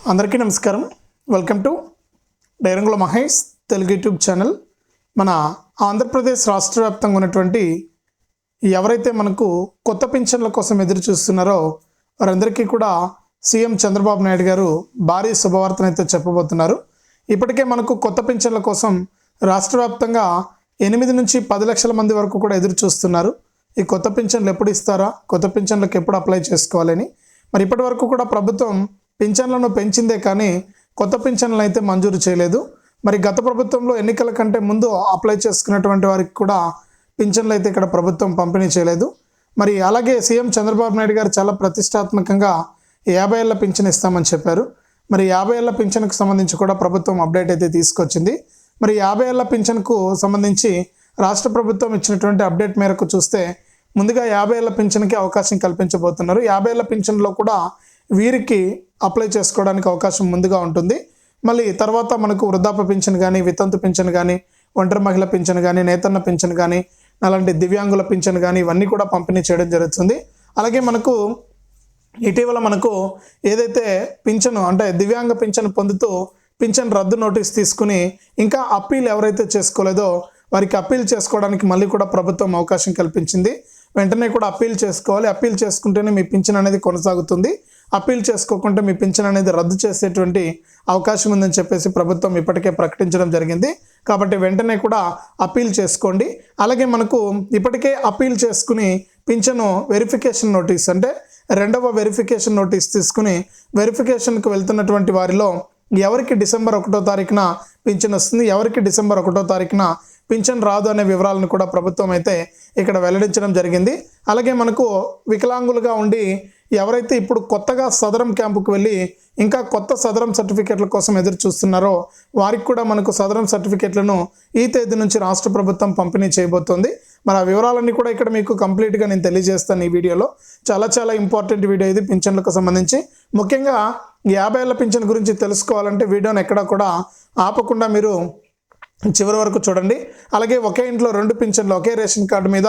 అందరికీ నమస్కారం. Welcome to డైరంగుల మహేష్ తెలుగు యూట్యూబ్ ఛానల్. మన ఆంధ్రప్రదేశ్ రాష్ట్ర వ్యాప్తంగా ఉన్నటువంటి ఎవరైతే మనకు కొత్త పింఛన్ల కోసం ఎదురు చూస్తున్నారో వారందరికీ కూడా సీఎం చంద్రబాబు నాయుడు గారు భారీ శుభవార్తనైతే చెప్పబోతున్నారు. ఇప్పటికే మనకు కొత్త పింఛన్ల కోసం రాష్ట్ర వ్యాప్తంగా ఎనిమిది నుంచి పది లక్షల మంది వరకు కూడా ఎదురు చూస్తున్నారు. ఈ కొత్త పింఛన్లు ఎప్పుడు ఇస్తారా? కొత్త పింఛన్లకు ఎప్పుడు అప్లై చేసుకోవాలని. మరి ఇప్పటి వరకు కూడా ప్రభుత్వం పింఛన్లను పెంచిందే కానీ కొత్త పింఛన్లు అయితే మంజూరు చేయలేదు. మరి గత ప్రభుత్వంలో ఎన్నికల కంటే ముందు అప్లై చేసుకున్నటువంటి వారికి కూడా పింఛన్లు అయితే ఇక్కడ ప్రభుత్వం పంపిణీ చేయలేదు. మరి అలాగే సీఎం చంద్రబాబు నాయుడు గారు చాలా ప్రతిష్టాత్మకంగా యాభై ఏళ్ళ పింఛన్ ఇస్తామని చెప్పారు. మరి యాభై ఏళ్ళ పింఛన్కు సంబంధించి కూడా ప్రభుత్వం అప్డేట్ అయితే తీసుకొచ్చింది. మరి యాభై ఏళ్ళ పింఛన్కు సంబంధించి రాష్ట్ర ప్రభుత్వం ఇచ్చినటువంటి అప్డేట్ మేరకు చూస్తే ముందుగా యాభై ఏళ్ళ పింఛన్కి అవకాశం కల్పించబోతున్నారు. యాభై ఏళ్ళ పింఛన్లో కూడా వీరికి అప్లై చేసుకోవడానికి అవకాశం ముందుగా ఉంటుంది. మళ్ళీ తర్వాత మనకు వృద్ధాప్య పింఛన్ కానీ వితంతు పింఛన్ కానీ ఒంటరి మహిళ పింఛన్ కానీ నేతన్న పింఛన్ కానీ అలాంటి దివ్యాంగుల పింఛన్ కానీ ఇవన్నీ కూడా పంపిణీ చేయడం జరుగుతుంది. అలాగే మనకు ఇటీవల మనకు ఏదైతే పింఛను అంటే దివ్యాంగ పింఛను పొందుతూ పింఛన్ రద్దు నోటీస్ తీసుకుని ఇంకా అప్పీల్ ఎవరైతే చేసుకోలేదో వారికి అప్పీల్ చేసుకోవడానికి మళ్ళీ కూడా ప్రభుత్వం అవకాశం కల్పించింది. వెంటనే కూడా అప్పీల్ చేసుకోవాలి. అప్పీల్ చేసుకుంటేనే మీ పింఛన్ అనేది కొనసాగుతుంది. అప్పీల్ చేసుకోకుండా మీ పింఛన్ అనేది రద్దు చేసేటువంటి అవకాశం ఉందని చెప్పేసి ప్రభుత్వం ఇప్పటికే ప్రకటించడం జరిగింది. కాబట్టి వెంటనే కూడా అప్పీల్ చేసుకోండి. అలాగే మనకు ఇప్పటికే అప్పీల్ చేసుకుని పింఛను వెరిఫికేషన్ నోటీస్ అంటే రెండవ వెరిఫికేషన్ నోటీస్ తీసుకుని వెరిఫికేషన్కు వెళ్తున్నటువంటి వారిలో ఎవరికి డిసెంబర్ ఒకటో తారీఖున పింఛన్ వస్తుంది ఎవరికి డిసెంబర్ ఒకటో తారీఖున పింఛన్ రాదు అనే వివరాలను కూడా ప్రభుత్వం అయితే ఇక్కడ వెల్లడించడం జరిగింది. అలాగే మనకు వికలాంగులుగా ఉండి ఎవరైతే ఇప్పుడు కొత్తగా సదరం క్యాంపుకు వెళ్ళి ఇంకా కొత్త సదరం సర్టిఫికెట్ల కోసం ఎదురు చూస్తున్నారో వారికి కూడా మనకు సదరం సర్టిఫికెట్లను ఈ తేదీ నుంచి రాష్ట్ర ప్రభుత్వం పంపిణీ చేయబోతోంది. మరి ఆ వివరాలన్నీ కూడా ఇక్కడ మీకు కంప్లీట్గా నేను తెలియజేస్తాను ఈ వీడియోలో. చాలా చాలా ఇంపార్టెంట్ వీడియో ఇది పింఛన్లకు సంబంధించి. ముఖ్యంగా యాభై ఏళ్ళ పింఛన్ గురించి తెలుసుకోవాలంటే వీడియోని ఎక్కడా కూడా ఆపకుండా మీరు చివరి వరకు చూడండి. అలాగే ఒకే ఇంట్లో రెండు పింఛన్లు ఒకే రేషన్ కార్డు మీద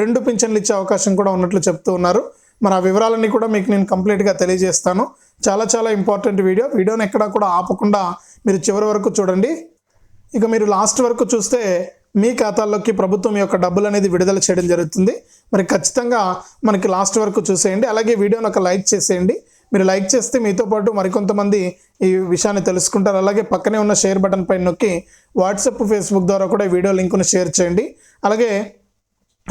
రెండు పింఛన్లు ఇచ్చే అవకాశం కూడా ఉన్నట్లు చెప్తూ ఉన్నారు. మరి ఆ వివరాలన్నీ కూడా మీకు నేను కంప్లీట్గా తెలియజేస్తాను. చాలా చాలా ఇంపార్టెంట్ వీడియో. వీడియోని ఎక్కడా కూడా ఆపకుండా మీరు చివరి వరకు చూడండి. ఇక మీరు లాస్ట్ వరకు చూస్తే మీ ఖాతాల్లోకి ప్రభుత్వం యొక్క డబ్బులు అనేది విడుదల చేయడం జరుగుతుంది. మరి ఖచ్చితంగా మనకి లాస్ట్ వరకు చూసేయండి. అలాగే వీడియోని ఒక లైక్ చేసేయండి. మీరు లైక్ చేస్తే మీతో పాటు మరికొంతమంది ఈ విషయాన్ని తెలుసుకుంటారు. అలాగే పక్కనే ఉన్న షేర్ బటన్ పైన నొక్కి వాట్సాప్ ఫేస్బుక్ ద్వారా కూడా వీడియో లింకును షేర్ చేయండి. అలాగే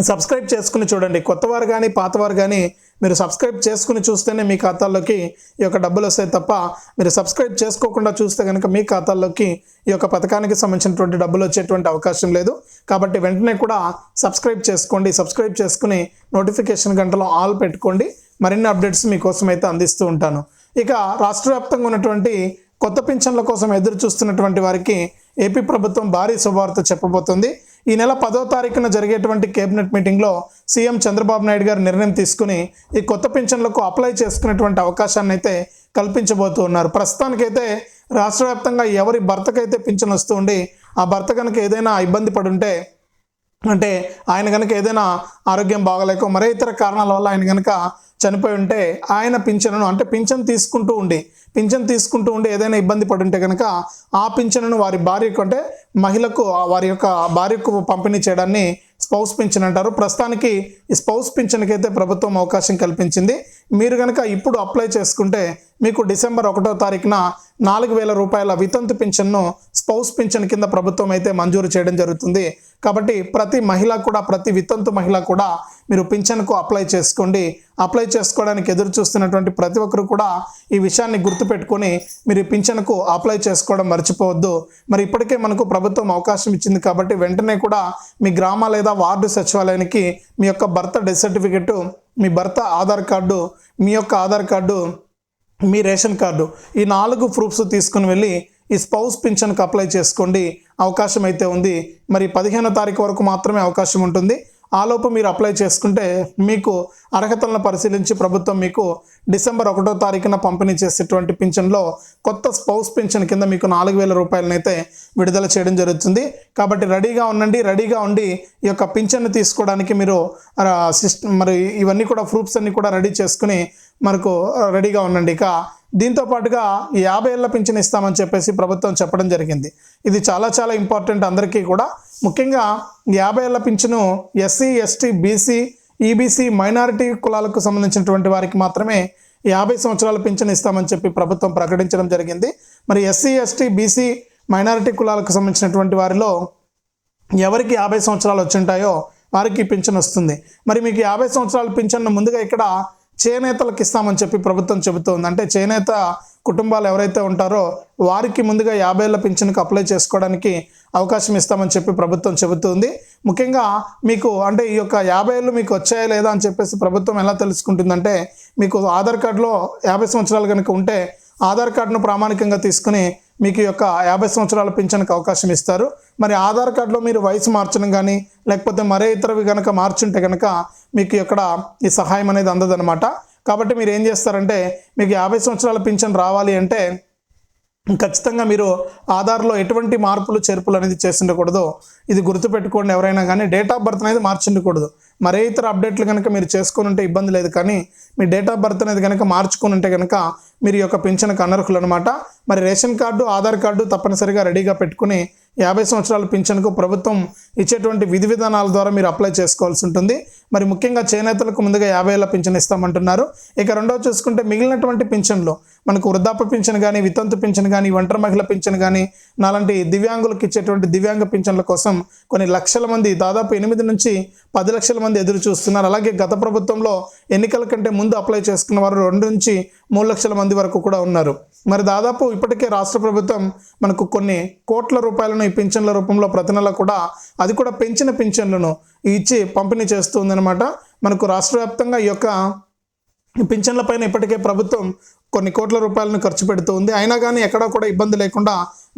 సబ్స్క్రైబ్ చేసుకుని చూడండి. కొత్తవారు కానీ పాతవారు కానీ మీరు సబ్స్క్రైబ్ చేసుకుని చూస్తేనే మీ ఖాతాల్లోకి ఈ యొక్క డబ్బులు వస్తాయి తప్ప మీరు సబ్స్క్రైబ్ చేసుకోకుండా చూస్తే కనుక మీ ఖాతాల్లోకి ఈ యొక్క పథకానికి సంబంధించినటువంటి డబ్బులు వచ్చేటువంటి అవకాశం లేదు. కాబట్టి వెంటనే కూడా సబ్స్క్రైబ్ చేసుకోండి. సబ్స్క్రైబ్ చేసుకుని నోటిఫికేషన్ గంటలో ఆల్ పెట్టుకోండి. మరిన్ని అప్డేట్స్ మీకోసం అయితే అందిస్తూ ఉంటాను. ఇక రాష్ట్ర వ్యాప్తంగా ఉన్నటువంటి కొత్త పింఛన్ల కోసం ఎదురు చూస్తున్నటువంటి వారికి ఏపీ ప్రభుత్వం భారీ శుభవార్త చెప్పబోతుంది. ఈ నెల పదో తారీఖున జరిగేటువంటి కేబినెట్ మీటింగ్లో సీఎం చంద్రబాబు నాయుడు గారు నిర్ణయం తీసుకుని ఈ కొత్త పింఛన్లకు అప్లై చేసుకునేటువంటి అవకాశాన్ని అయితే కల్పించబోతూ ఉన్నారు. ప్రస్తుతానికైతే రాష్ట్ర వ్యాప్తంగా ఎవరి భర్తకైతే పింఛన్ వస్తూ ఉండి ఆ భర్త కనుక ఏదైనా ఇబ్బంది పడుంటే అంటే ఆయన కనుక ఏదైనా ఆరోగ్యం బాగలేక మరే ఇతర కారణాల వల్ల ఆయన కనుక చనిపోయి ఉంటే ఆయన పింఛన్ను అంటే పింఛన్ తీసుకుంటూ ఉండి పింఛన్ తీసుకుంటూ ఉండి ఏదైనా ఇబ్బంది పడి ఉంటే కనుక ఆ పింఛన్ను వారి భార్యకు అంటే మహిళకు వారి యొక్క భార్యకు పంపిణీ చేయడాన్ని స్పౌస్ పింఛన్ అంటారు. ప్రస్తుతానికి ఈ స్పౌస్ పింఛన్కి అయితే ప్రభుత్వం అవకాశం కల్పించింది. మీరు కనుక ఇప్పుడు అప్లై చేసుకుంటే మీకు డిసెంబర్ ఒకటో తారీఖున నాలుగు వేల రూపాయల వితంతు పింఛన్ను స్పౌస్ పింఛన్ కింద ప్రభుత్వం అయితే మంజూరు చేయడం జరుగుతుంది. కాబట్టి ప్రతి మహిళ కూడా ప్రతి వితంతు మహిళ కూడా మీరు పింఛన్కు అప్లై చేసుకోండి. అప్లై చేసుకోవడానికి ఎదురు చూస్తున్నటువంటి ప్రతి ఒక్కరు కూడా ఈ విషయాన్ని గుర్తుపెట్టుకొని మీరు పింఛన్కు అప్లై చేసుకోవడం మర్చిపోవద్దు. మరి ఇప్పటికే మనకు ప్రభుత్వం అవకాశం ఇచ్చింది కాబట్టి వెంటనే కూడా మీ గ్రామ లేదా వార్డు సచివాలయానికి మీ యొక్క భర్త డెత్ సర్టిఫికెట్ మీ భర్త ఆధార్ కార్డు మీ యొక్క ఆధార్ కార్డు మీ రేషన్ కార్డు ఈ నాలుగు ప్రూఫ్స్ తీసుకుని వెళ్ళి ఈ స్పౌస్ పింఛన్కి అప్లై చేసుకోండి. అవకాశం అయితే ఉంది. మరి పదిహేనో తారీఖు వరకు మాత్రమే అవకాశం ఉంటుంది. ఆలోపు మీరు అప్లై చేసుకుంటే మీకు అర్హతలను పరిశీలించి ప్రభుత్వం మీకు డిసెంబర్ ఒకటో తారీఖున పంపిణీ చేసేటువంటి పింఛన్లో కొత్త స్పౌస్ పింఛన్ కింద మీకు నాలుగు వేల రూపాయలనైతే విడుదల చేయడం జరుగుతుంది. కాబట్టి రెడీగా ఉండండి రెడీగా ఉండి ఈ యొక్క పింఛన్ను తీసుకోవడానికి మీరు సిస్టమ్ మరి ఇవన్నీ కూడా ప్రూఫ్స్ అన్నీ కూడా రెడీ చేసుకుని మనకు రెడీగా ఉండండి. ఇక దీంతో పాటుగా యాభై ఏళ్ళ పింఛన్ ఇస్తామని చెప్పేసి ప్రభుత్వం చెప్పడం జరిగింది. ఇది చాలా చాలా ఇంపార్టెంట్ అందరికీ కూడా. ముఖ్యంగా యాభై ఏళ్ళ పింఛను SC ST BC EBC minority కులాలకు సంబంధించినటువంటి వారికి మాత్రమే యాభై సంవత్సరాల పింఛను ఇస్తామని చెప్పి ప్రభుత్వం ప్రకటించడం జరిగింది. మరి ఎస్సీ ఎస్టీ బీసీ మైనారిటీ కులాలకు సంబంధించినటువంటి వారిలో ఎవరికి యాభై సంవత్సరాలు వచ్చింటాయో వారికి పింఛన్ వస్తుంది. మరి మీకు యాభై సంవత్సరాల పింఛన్ను ముందుగా ఇక్కడ చేనేతలకు ఇస్తామని చెప్పి ప్రభుత్వం చెబుతోంది. అంటే చేనేత కుటుంబాలు ఎవరైతే ఉంటారో వారికి ముందుగా యాభై ఏళ్ళ పింఛన్కి అప్లై చేసుకోవడానికి అవకాశం ఇస్తామని చెప్పి ప్రభుత్వం చెబుతుంది. ముఖ్యంగా మీకు అంటే ఈ యొక్క యాభై ఏళ్ళు మీకు వచ్చాయా లేదా అని చెప్పేసి ప్రభుత్వం ఎలా తెలుసుకుంటుందంటే మీకు ఆధార్ కార్డులో యాభై సంవత్సరాలు కనుక ఉంటే ఆధార్ కార్డును ప్రామాణికంగా తీసుకుని మీకు యొక్క యాభై సంవత్సరాల పింఛన్కి అవకాశం ఇస్తారు. మరి ఆధార్ కార్డులో మీరు వయసు మార్చడం కానీ లేకపోతే మరే ఇతరవి కనుక మార్చుంటే కనుక మీకు ఇక్కడ ఈ సహాయం అనేది అందదనమాట కాబట్టి మీరు ఏం చేస్తారంటే మీకు యాభై సంవత్సరాల పింఛన్ రావాలి అంటే ఖచ్చితంగా మీరు ఆధార్లో ఎటువంటి మార్పులు చేర్పులు అనేది చేసిండకూడదు. ఇది గుర్తుపెట్టుకోండి ఎవరైనా కానీ డేట్ ఆఫ్ బర్త్ అనేది మార్చి ఉండకూడదు మరే ఇతర అప్డేట్లు కనుక మీరు చేసుకొని ఉంటే ఇబ్బంది లేదు కానీ మీ డేట్ ఆఫ్ బర్త్ అనేది కనుక మార్చుకుని ఉంటే కనుక మీరు యొక్క పింఛన్కు అనర్హులు అనమాట మరి రేషన్ కార్డు ఆధార్ కార్డు తప్పనిసరిగా రెడీగా పెట్టుకుని యాభై సంవత్సరాల పింఛన్కు ప్రభుత్వం ఇచ్చేటువంటి విధి విధానాల ద్వారా మీరు అప్లై చేసుకోవాల్సి ఉంటుంది. మరి ముఖ్యంగా చేనేతలకు ముందుగా యాభై ఏళ్ళ పింఛన్ ఇస్తామంటున్నారు. ఇక రెండవ చూసుకుంటే మిగిలినటువంటి పింఛన్లు మనకు వృద్ధాప్య పింఛన్ కానీ వితంతు పింఛన్ కానీ ఒంటరి మహిళ పింఛన్ కానీ నాలాంటి దివ్యాంగులకు ఇచ్చేటువంటి దివ్యాంగ పింఛన్ల కోసం కొన్ని లక్షల మంది దాదాపు ఎనిమిది నుంచి పది లక్షల మంది ఎదురు చూస్తున్నారు. అలాగే గత ప్రభుత్వంలో ఎన్నికల కంటే ముందు అప్లై చేసుకున్న వారు రెండు నుంచి మూడు లక్షల మంది వరకు కూడా ఉన్నారు. మరి దాదాపు ఇప్పటికే రాష్ట్ర ప్రభుత్వం మనకు కొన్ని కోట్ల రూపాయలను ఈ పింఛన్ల రూపంలో ప్రతి నెల కూడా అది కూడా పెంచిన పింఛన్లను ఇచ్చి పంపిణీ చేస్తుందన్నమాట. మనకు రాష్ట్ర వ్యాప్తంగా ఈ యొక్క పింఛన్ల పైన ఇప్పటికే ప్రభుత్వం కొన్ని కోట్ల రూపాయలను ఖర్చు పెడుతూ ఉంది. అయినా కానీ ఎక్కడా కూడా ఇబ్బంది లేకుండా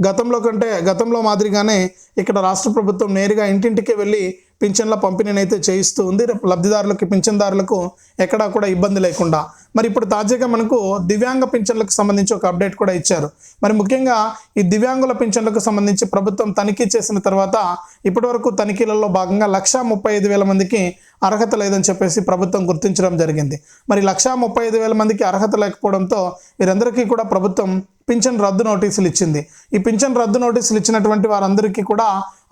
గతంలో కంటే గతంలో మాదిరిగానే ఇక్కడ రాష్ట్ర ప్రభుత్వం నేరుగా ఇంటింటికి వెళ్ళి పింఛన్ల పంపిణీని అయితే చేయిస్తూ ఉంది. లబ్ధిదారులకు పింఛన్దారులకు ఎక్కడా కూడా ఇబ్బంది లేకుండా. మరి ఇప్పుడు తాజాగా మనకు దివ్యాంగ పింఛన్లకు సంబంధించి ఒక అప్డేట్ కూడా ఇచ్చారు. మరి ముఖ్యంగా ఈ దివ్యాంగుల పింఛన్లకు సంబంధించి ప్రభుత్వం తనిఖీ చేసిన తర్వాత ఇప్పటివరకు తనిఖీలలో భాగంగా లక్షా ముప్పై ఐదు వేల మందికి అర్హత లేదని చెప్పేసి ప్రభుత్వం గుర్తించడం జరిగింది. మరి లక్షా ముప్పై ఐదు వేల మందికి అర్హత లేకపోవడంతో వీరందరికీ కూడా ప్రభుత్వం పింఛన్ రద్దు నోటీసులు ఇచ్చింది. ఈ పింఛన్ రద్దు నోటీసులు ఇచ్చినటువంటి వారందరికీ కూడా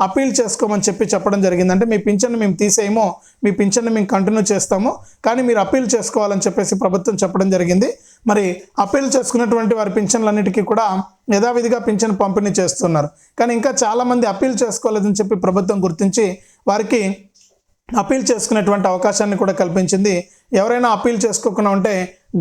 అపీల్ చేసుకోమని చెప్పి చెప్పడం జరిగిందంటే మీ పింఛన్ మేము తీసేయమో మీ పింఛన్ మేము కంటిన్యూ చేస్తాము. కానీ మీరు అప్పీల్ చేసుకోవాలని చెప్పేసి ప్రభుత్వం చెప్పడం జరిగింది. మరి అపీల్ చేసుకున్నటువంటి వారి పింఛన్లన్నిటికీ కూడా యథావిధిగా పింఛన్ పంపిణీ చేస్తున్నారు. కానీ ఇంకా చాలామంది అప్పీల్ చేసుకోలేదని చెప్పి ప్రభుత్వం గుర్తించి వారికి అపీల్ చేసుకునేటువంటి అవకాశాన్ని కూడా కల్పించింది. ఎవరైనా అపీల్ చేసుకోకుండా ఉంటే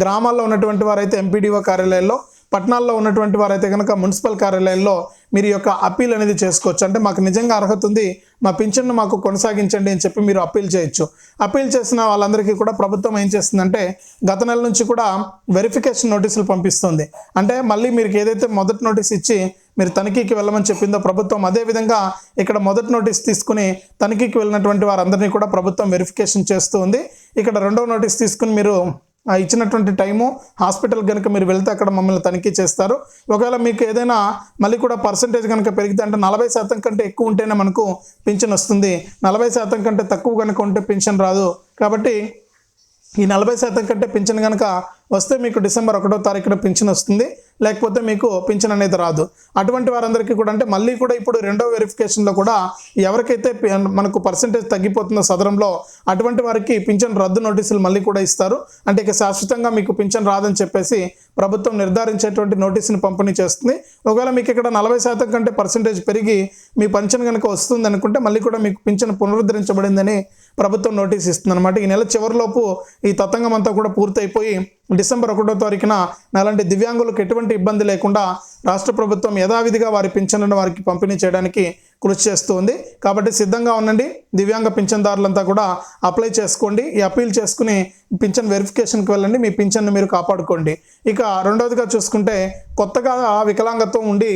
గ్రామాల్లో ఉన్నటువంటి వారైతే ఎంపీడీఓ కార్యాలయాల్లో పట్టణాల్లో ఉన్నటువంటి వారైతే కనుక మున్సిపల్ కార్యాలయంలో మీరు యొక్క అప్పీల్ అనేది చేసుకోవచ్చు. అంటే మాకు నిజంగా అర్హత ఉంది మా పింఛన్ను మాకు కొనసాగించండి అని చెప్పి మీరు అప్పీల్ చేయొచ్చు. అప్పీల్ చేసిన వాళ్ళందరికీ కూడా ప్రభుత్వం ఏం చేస్తుందంటే గత నెల నుంచి కూడా వెరిఫికేషన్ నోటీసులు పంపిస్తుంది. అంటే మళ్ళీ మీరు ఏదైతే మొదటి నోటీస్ ఇచ్చి మీరు తనిఖీకి వెళ్ళమని చెప్పిందో ప్రభుత్వం అదేవిధంగా ఇక్కడ మొదటి నోటీస్ తీసుకుని తనిఖీకి వెళ్ళినటువంటి వారందరినీ కూడా ప్రభుత్వం వెరిఫికేషన్ చేస్తూ ఉంది. ఇక్కడ రెండవ నోటీస్ తీసుకుని మీరు ఇచ్చినటువంటి టైము హాస్పిటల్ కనుక మీరు వెళ్తే అక్కడ మమ్మల్ని తనిఖీ చేస్తారు. ఒకవేళ మీకు ఏదైనా మళ్ళీ కూడా పర్సంటేజ్ కనుక పెరిగితే అంటే నలభై శాతం కంటే ఎక్కువ ఉంటేనే మనకు పింఛన్ వస్తుంది. నలభై శాతం కంటే తక్కువ కనుక ఉంటే పింఛన్ రాదు. కాబట్టి ఈ నలభై శాతం కంటే పింఛన్ కనుక వస్తే మీకు డిసెంబర్ ఒకటో తారీఖున పింఛన్ వస్తుంది లేకపోతే మీకు పింఛన్ అనేది రాదు. అటువంటి వారందరికీ కూడా అంటే మళ్ళీ కూడా ఇప్పుడు రెండో వెరిఫికేషన్లో కూడా ఎవరికైతే మనకు పర్సంటేజ్ తగ్గిపోతుందో సదరంలో అటువంటి వారికి పింఛన్ రద్దు నోటీసులు మళ్ళీ కూడా ఇస్తారు. అంటే ఇక శాశ్వతంగా మీకు పింఛన్ రాదని చెప్పేసి ప్రభుత్వం నిర్ధారించేటువంటి నోటీసుని పంపిణీ చేస్తుంది. ఒకవేళ మీకు ఇక్కడ నలభై శాతం కంటే పర్సంటేజ్ పెరిగి మీ పింఛన్ కనుక వస్తుంది అనుకుంటే మళ్ళీ కూడా మీకు పింఛన్ పునరుద్ధరించబడిందని ప్రభుత్వం నోటీస్ ఇస్తుంది అనమాట ఈ నెల చివరిలోపు ఈ తతంగం అంతా కూడా పూర్తయిపోయి డిసెంబర్ ఒకటో తారీఖున అలాంటి దివ్యాంగులకు ఎటువంటి ఇబ్బంది లేకుండా రాష్ట్ర ప్రభుత్వం యథావిధిగా వారి పింఛన్లను వారికి పంపిణీ చేయడానికి కృషి చేస్తుంది. కాబట్టి సిద్ధంగా ఉండండి. దివ్యాంగ పింఛన్దారులంతా కూడా అప్లై చేసుకోండి. ఈ అప్పీల్ చేసుకుని పింఛన్ వెరిఫికేషన్కి వెళ్ళండి. మీ పింఛన్ను మీరు కాపాడుకోండి. ఇక రెండవదిగా చూసుకుంటే కొత్తగా వికలాంగత్వం ఉండి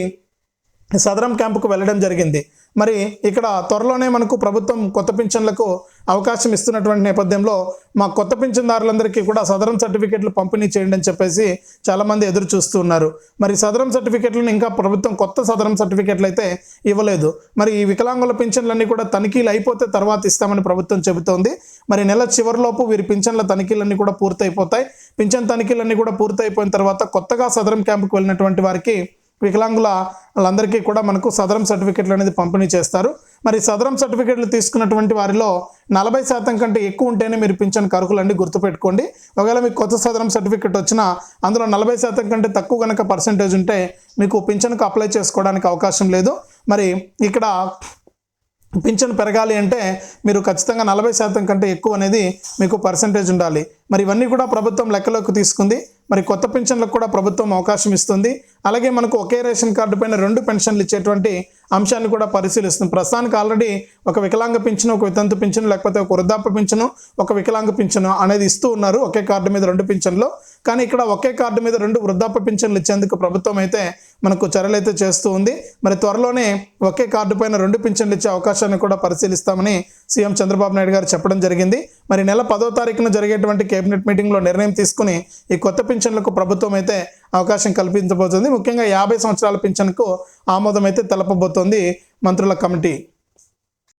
సదరం క్యాంపుకు వెళ్ళడం జరిగింది. మరి ఇక్కడ త్వరలోనే మనకు ప్రభుత్వం కొత్త పింఛన్లకు అవకాశం ఇస్తున్నటువంటి నేపథ్యంలో మా కొత్త పింఛన్దారులందరికీ కూడా సదరం సర్టిఫికెట్లు పంపిణీ చేయండి అని చెప్పేసి చాలామంది ఎదురు చూస్తున్నారు మరి సదరం సర్టిఫికెట్లను ఇంకా ప్రభుత్వం కొత్త సదరం సర్టిఫికెట్లు అయితే ఇవ్వలేదు. మరి ఈ వికలాంగుల పింఛన్లన్నీ కూడా తనిఖీలు అయిపోతే తర్వాత ఇస్తామని ప్రభుత్వం చెబుతోంది. మరి నెల చివరిలోపు వీరి పింఛన్ల తనిఖీలన్నీ కూడా పూర్తయిపోతాయి. పింఛన్ తనిఖీలన్నీ కూడా పూర్తయిపోయిన తర్వాత కొత్తగా సదరం క్యాంపుకు వెళ్ళినటువంటి వారికి వికలాంగుల వాళ్ళందరికీ కూడా మనకు సదరం సర్టిఫికెట్లు అనేది పంపిణీ చేస్తారు. మరి సదరం సర్టిఫికెట్లు తీసుకున్నటువంటి వారిలో నలభై శాతం కంటే ఎక్కువ ఉంటేనే మీరు పింఛన్ కరుకులండి గుర్తుపెట్టుకోండి. ఒకవేళ మీకు కొత్త సదరం సర్టిఫికెట్ వచ్చినా అందులో నలభై శాతం కంటే తక్కువ కనుక పర్సంటేజ్ ఉంటే మీకు పింఛన్కు అప్లై చేసుకోవడానికి అవకాశం లేదు. మరి ఇక్కడ పింఛన్ పెరగాలి అంటే మీరు ఖచ్చితంగా నలభై శాతం కంటే ఎక్కువ అనేది మీకు పర్సంటేజ్ ఉండాలి. మరి ఇవన్నీ కూడా ప్రభుత్వం లెక్కలోకి తీసుకుంది. మరి కొత్త పెన్షన్లకు కూడా ప్రభుత్వం అవకాశం ఇస్తుంది. అలాగే మనకు ఒకే రేషన్ కార్డు పైన రెండు పెన్షన్లు ఇచ్చేటువంటి అంశాన్ని కూడా పరిశీలిస్తుంది. ప్రస్తుతానికి ఆల్రెడీ ఒక వికలాంగ పింఛను ఒక వితంతు పింఛను లేకపోతే ఒక వృద్ధాప్య పింఛను ఒక వికలాంగ పింఛను అనేది ఇస్తూ ఉన్నారు ఒకే కార్డు మీద రెండు పింఛన్లు. కానీ ఇక్కడ ఒకే కార్డు మీద రెండు వృద్ధాప్య పింఛన్లు ఇచ్చేందుకు ప్రభుత్వం అయితే మనకు చర్యలు అయితే చేస్తూ ఉంది. మరి త్వరలోనే ఒకే కార్డు పైన రెండు పింఛన్లు ఇచ్చే అవకాశాన్ని కూడా పరిశీలిస్తామని సీఎం చంద్రబాబు నాయుడు గారు చెప్పడం జరిగింది. మరి నెల పదో తారీఖున జరిగేటువంటి కేబినెట్ మీటింగ్లో నిర్ణయం తీసుకుని ఈ కొత్త పింఛన్లకు ప్రభుత్వం అయితే అవకాశం కల్పించబోతుంది. ముఖ్యంగా యాభై సంవత్సరాల పింఛన్కు ఆమోదం అయితే తెలపబోతోంది మంత్రుల కమిటీ.